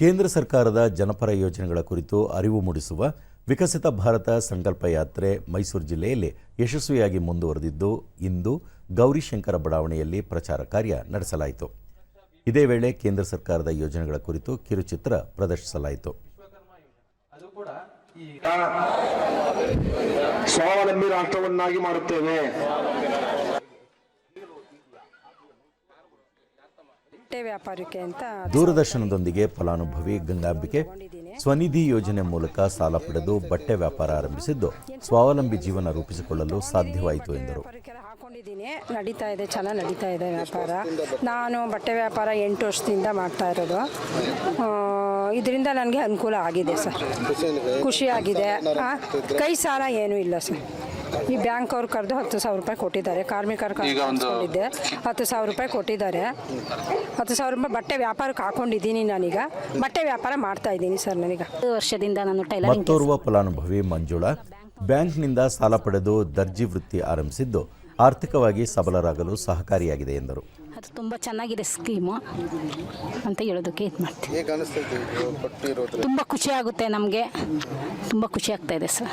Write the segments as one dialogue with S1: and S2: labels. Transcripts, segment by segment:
S1: ಕೇಂದ್ರ ಸರ್ಕಾರದ ಜನಪರ ಯೋಜನೆಗಳ ಕುರಿತು ಅರಿವು ಮೂಡಿಸುವ ವಿಕಸಿತ ಭಾರತ ಸಂಕಲ್ಪ ಯಾತ್ರೆ ಮೈಸೂರು ಜಿಲ್ಲೆಯಲ್ಲಿ ಯಶಸ್ವಿಯಾಗಿ ಮುಂದುವರೆದಿದ್ದು, ಇಂದು ಗೌರಿಶಂಕರ ಬಡಾವಣೆಯಲ್ಲಿ ಪ್ರಚಾರ ಕಾರ್ಯ ನಡೆಸಲಾಯಿತು. ಇದೇ ವೇಳೆ ಕೇಂದ್ರ ಸರ್ಕಾರದ ಯೋಜನೆಗಳ ಕುರಿತು ಕಿರುಚಿತ್ರ ಪ್ರದರ್ಶಿಸಲಾಯಿತು.
S2: ಸ್ವಾವಲಂಬಿ ರಾಷ್ಟ್ರವನ್ನಾಗಿ ಮಾಡುತ್ತೇವೆ
S3: ಬಟ್ಟೆ ವ್ಯಾಪಾರಕ್ಕೆ ಅಂತ
S1: ದೂರದರ್ಶನದೊಂದಿಗೆ ಫಲಾನುಭವಿ ಗಂಗಾಂಬಿಕೆ ಸ್ವನಿಧಿ ಯೋಜನೆ ಮೂಲಕ ಸಾಲ ಪಡೆದು ಬಟ್ಟೆ ವ್ಯಾಪಾರ ಆರಂಭಿಸಿದ್ದು ಸ್ವಾವಲಂಬಿ ಜೀವನ ರೂಪಿಸಿಕೊಳ್ಳಲು ಸಾಧ್ಯವಾಯಿತು ಎಂದರು.
S3: ನಡೀತಾ ಇದೆ ಚೆನ್ನಾಗಿ ನಡೀತಾ ಇದೆ ವ್ಯಾಪಾರ. ನಾನು ಬಟ್ಟೆ ವ್ಯಾಪಾರ ಎಂಟು ವರ್ಷದಿಂದ ಮಾಡ್ತಾ ಇರೋದು. ಇದರಿಂದ ನನಗೆ ಅನುಕೂಲ ಆಗಿದೆ ಸರ್. ಖುಷಿಯಾಗಿದೆ ಕೈ ಸಾಲ ಏನೂ ಇಲ್ಲ ಸರ್. ಈ ಬ್ಯಾಂಕ್ ಅವ್ರು ಕರೆದು ಹತ್ತು ಸಾವಿರ ರೂಪಾಯಿ ಕೊಟ್ಟಿದ್ದಾರೆ. ಕಾರ್ಮಿಕರ ಕರ್ಕೊಂಡಿದ್ದೆ ಹತ್ತು ಸಾವಿರ ರೂಪಾಯಿ ಕೊಟ್ಟಿದ್ದಾರೆ. ಹತ್ತು ಸಾವಿರ ರೂಪಾಯಿ ಬಟ್ಟೆ ವ್ಯಾಪಾರಕ್ಕೆ ಹಾಕೊಂಡಿದ್ದೀನಿ ನಾನೀಗ. ಬಟ್ಟೆ ವ್ಯಾಪಾರ ಮಾಡ್ತಾ ಇದ್ದೀನಿ ಸರ್ ನನಗೆ.
S4: ಹತ್ತು ವರ್ಷದಿಂದ ನಾನು ಟೈಲರಿಂಗ್
S1: ಫಲಾನುಭವಿ ಮಂಜುಳಾ ಬ್ಯಾಂಕ್ನಿಂದ ಸಾಲ ಪಡೆದು ದರ್ಜಿ ವೃತ್ತಿ ಆರಂಭಿಸಿದ್ದು. ಆರ್ಥಿಕವಾಗಿ ಸಬಲರಾಗಲು ಸಹಕಾರಿಯಾಗಿದೆ ಎಂದರು.
S4: ಅದು ತುಂಬ ಚೆನ್ನಾಗಿದೆ ಸ್ಕೀಮು ಅಂತ ಹೇಳೋದಕ್ಕೆ ಇದು ಮಾಡ್ತೀವಿ
S5: ಹೇಗೆ ಅನಿಸ್ತೈತೆ ಇದು ಕೊಟ್ಟಿರೋದು
S4: ತುಂಬ ಖುಷಿ ಆಗುತ್ತೆ ನಮಗೆ. ತುಂಬ ಖುಷಿ ಆಗ್ತಾ ಇದೆ ಸರ್.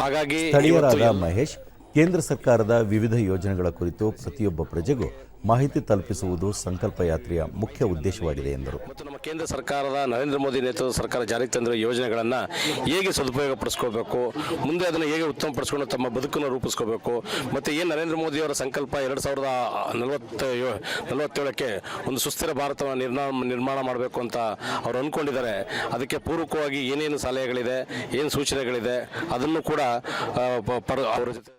S6: ಹಾಗಾಗಿ
S1: ಸ್ಥಳೀಯರಾದ ಮಹೇಶ್ ಕೇಂದ್ರ ಸರ್ಕಾರದ ವಿವಿಧ ಯೋಜನೆಗಳ ಕುರಿತು ಪ್ರತಿಯೊಬ್ಬ ಪ್ರಜೆಗೂ ಮಾಹಿತಿ ತಲುಪಿಸುವುದು ಸಂಕಲ್ಪ ಯಾತ್ರೆಯ ಮುಖ್ಯ ಉದ್ದೇಶವಾಗಿದೆ ಎಂದರು.
S6: ಮತ್ತು ನಮ್ಮ ಕೇಂದ್ರ ಸರ್ಕಾರದ ನರೇಂದ್ರ ಮೋದಿ ನೇತೃತ್ವದ ಸರ್ಕಾರ ಜಾರಿಗೆ ತಂದಿರುವ ಯೋಜನೆಗಳನ್ನು ಹೇಗೆ ಸದುಪಯೋಗ ಪಡಿಸ್ಕೋಬೇಕು ಮುಂದೆ ಅದನ್ನು ಹೇಗೆ ಉತ್ತಮಪಡಿಸ್ಕೊಂಡು ತಮ್ಮ ಬದುಕನ್ನು ರೂಪಿಸ್ಕೋಬೇಕು ಮತ್ತು ಏನು ನರೇಂದ್ರ ಮೋದಿಯವರ ಸಂಕಲ್ಪ ಎರಡು ಸಾವಿರದ ನಲವತ್ತ ನಲವತ್ತೇಳಕ್ಕೆ ಒಂದು ಸುಸ್ಥಿರ ಭಾರತವನ್ನು ನಿರ್ಮಾಣ ನಿರ್ಮಾಣ ಮಾಡಬೇಕು ಅಂತ ಅವರು ಅಂದ್ಕೊಂಡಿದ್ದಾರೆ ಅದಕ್ಕೆ ಪೂರಕವಾಗಿ ಏನೇನು ಸಲಹೆಗಳಿದೆ, ಏನು ಸೂಚನೆಗಳಿದೆ, ಅದನ್ನು ಕೂಡ ಅವರ ಜೊತೆ